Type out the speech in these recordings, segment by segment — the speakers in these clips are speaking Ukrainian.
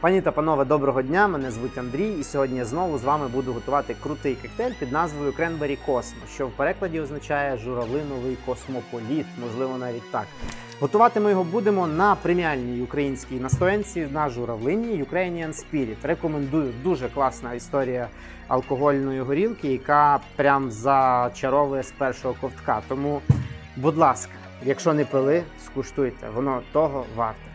Пані та панове, доброго дня! Мене звуть Андрій, і сьогодні я знову з вами буду готувати крутий коктейль під назвою Cranberry Cosmo, що в перекладі означає журавлиновий космополіт, можливо, навіть так. Готувати ми його будемо на преміальній українській настоянці на журавлині Ukrainian Spirit. Рекомендую дуже класна історія алкогольної горілки, яка прям зачаровує з першого ковтка. Тому, будь ласка, якщо не пили, скуштуйте, воно того варте.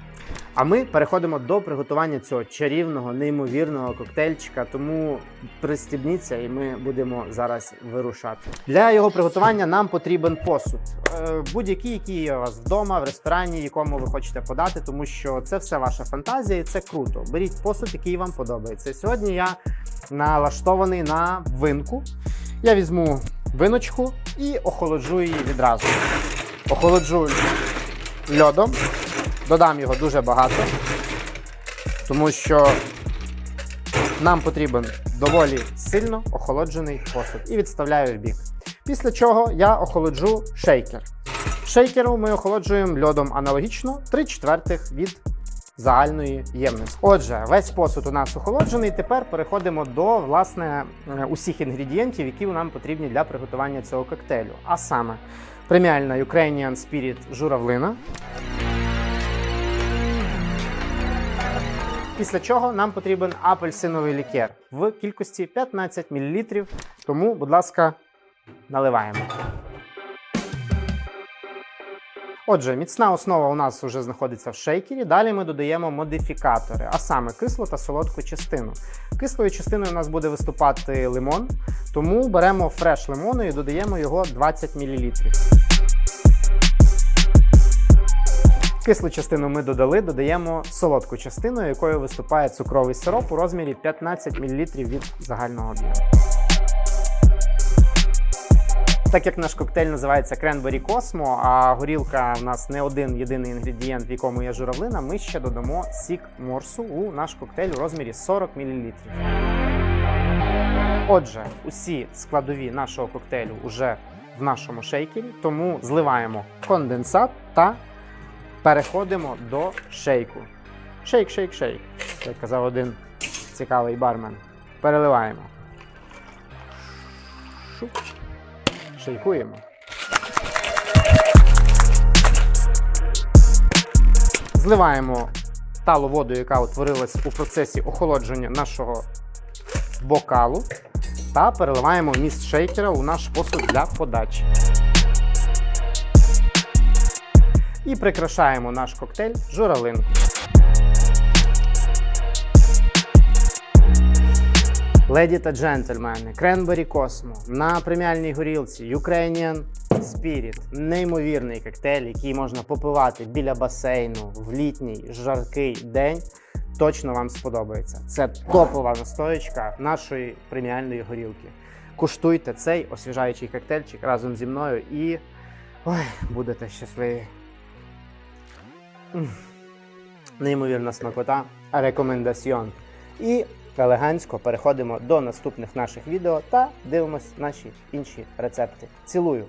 А ми переходимо до приготування цього чарівного, неймовірного коктейльчика. Тому пристібніться, і ми будемо зараз вирушати. Для його приготування нам потрібен посуд. Е, Будь-який, який є у вас вдома, в ресторані, якому ви хочете подати, тому що це все ваша фантазія, і це круто. Беріть посуд, який вам подобається. Сьогодні я налаштований на винку. Я візьму виночку і охолоджу її відразу. Охолоджу льодом. Додам його дуже багато, тому що нам потрібен доволі сильно охолоджений посуд. І відставляю в бік. Після чого я охолоджу шейкер. Шейкером ми охолоджуємо льодом аналогічно 3 четвертих від загальної ємності. Отже, весь посуд у нас охолоджений. Тепер переходимо до власне е, усіх інгредієнтів, які нам потрібні для приготування цього коктейлю. А саме преміальна Ukrainian Spirit журавлина. Після чого нам потрібен апельсиновий лікер в кількості 15 мл. Тому, будь ласка, наливаємо. Отже, міцна основа у нас вже знаходиться в шейкері. Далі ми додаємо модифікатори, а саме кислу та солодку частину. Кислою частиною у нас буде виступати лимон, тому беремо фреш лимону і додаємо його 20 мл. Кислу частину ми додали, додаємо солодку частину, якою виступає цукровий сироп у розмірі 15 мл від загального об'єму. Так як наш коктейль називається Cranberry Cosmo, а горілка у нас не один єдиний інгредієнт, в якому є журавлина, ми ще додамо сік морсу у наш коктейль у розмірі 40 мл. Отже, усі складові нашого коктейлю вже в нашому шейкері, тому зливаємо конденсат та переходимо до шейку. Шейк, шейк, шейк. Як казав один цікавий бармен. Переливаємо. Шейкуємо. Зливаємо талу воду, яка утворилась у процесі охолодження нашого бокалу, та переливаємо вміст шейкера у наш посуд для подачі. І прикрашаємо наш коктейль журавлинку. Леді та джентльмени, Cranberry Cosmo на преміальній горілці Ukrainian Spirit. Неймовірний коктейль, який можна попивати біля басейну в літній жаркий день. Точно вам сподобається. Це топова настоєчка нашої преміальної горілки. Куштуйте цей освіжаючий коктейльчик разом зі мною і ой, будете щасливі. Неймовірна смакота, рекомендаціон. І елегантсько переходимо до наступних наших відео та дивимось наші інші рецепти. Цілую!